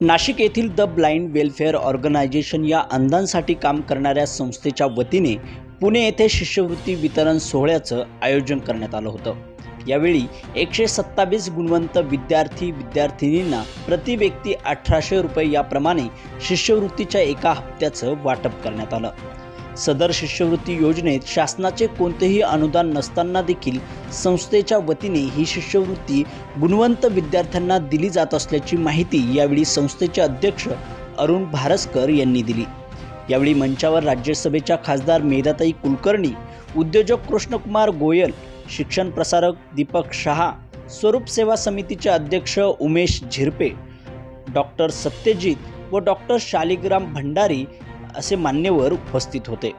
नाशिक येथील the blind welfare organisation या अंधांसाठी काम करणाऱ्या संस्थेच्या वतीने पुणे येथे शिष्यवृत्ती वितरण सोहळ्याचं आयोजन करण्यात आलं होतं. यावेळी एकशे सत्तावीस गुणवंत विद्यार्थी विद्यार्थिनींना प्रति व्यक्ती अठराशे रुपये याप्रमाणे शिष्यवृत्तीच्या एका हप्त्याचं वाटप करण्यात आलं. सदर शिष्यवृत्ती योजनेत शासनाचे कोणतेही अनुदान नसताना देखील संस्थेच्या वतीने ही शिष्यवृत्ती गुणवंत विद्यार्थ्यांना दिली जात असल्याची माहिती यावेळी संस्थेचे अध्यक्ष अरुण भारसकर यांनी दिली. यावेळी मंचावर राज्यसभेच्या खासदार मेधाताई कुलकर्णी उद्योजक कृष्णकुमार गोयल शिक्षण प्रसारक दीपक शहा स्वरूप सेवा समितीचे अध्यक्ष उमेश झिरपे डॉक्टर सत्यजित व डॉक्टर शालिग्राम भंडारी असे मान्यवर उपस्थित होते.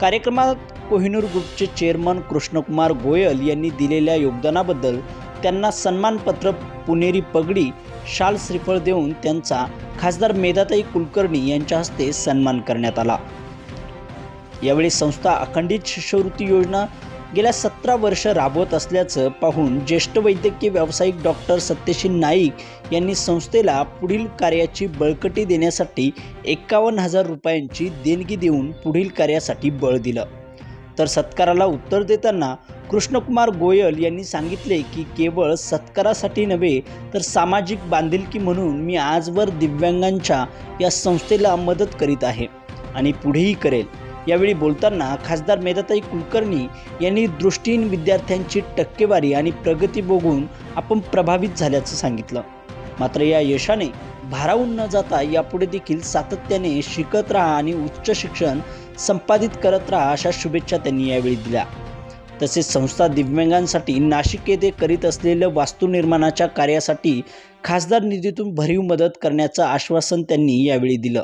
कार्यक्रमात कोहिनूर ग्रुपचे चेअरमन कृष्णकुमार गोयल यांनी दिलेल्या योगदानाबद्दल त्यांना सन्मानपत्र पुणेरी पगडी शाल श्रीफळ देऊन त्यांचा खासदार मेधाताई कुलकर्णी यांच्या हस्ते सन्मान करण्यात आला. यावेळी संस्था अखंडित शिष्यवृत्ती योजना गेल्या सतरा वर्ष राबवत असल्याचं पाहून ज्येष्ठ वैद्यकीय व्यावसायिक डॉक्टर सत्यशील नाईक यांनी संस्थेला पुढील कार्याची बळकटी देण्यासाठी एक्कावन्न हजार रुपयांची देणगी देऊन पुढील कार्यासाठी बळ दिलं. तर सत्काराला उत्तर देताना कृष्णकुमार गोयल यांनी सांगितले की केवळ सत्कारासाठी नव्हे तर सामाजिक बांधिलकी म्हणून मी आजवर दिव्यांगांच्या या संस्थेला मदत करीत आहे आणि पुढेही करेल. यावेळी बोलताना खासदार मेधाताई कुलकर्णी यांनी दृष्टीहीन विद्यार्थ्यांची टक्केवारी आणि प्रगती बघून आपण प्रभावित झाल्याचं सांगितलं. मात्र या यशाने भारावून न जाता यापुढे देखील सातत्याने शिकत राहा आणि उच्च शिक्षण संपादित करत राहा अशा शुभेच्छा त्यांनी यावेळी दिल्या. तसेच संस्था दिव्यांगांसाठी नाशिक येथे करीत असलेल्या वास्तू निर्माणाच्या कार्यासाठी खासदार निधीतून भरीव मदत करण्याचं आश्वासन त्यांनी यावेळी दिलं.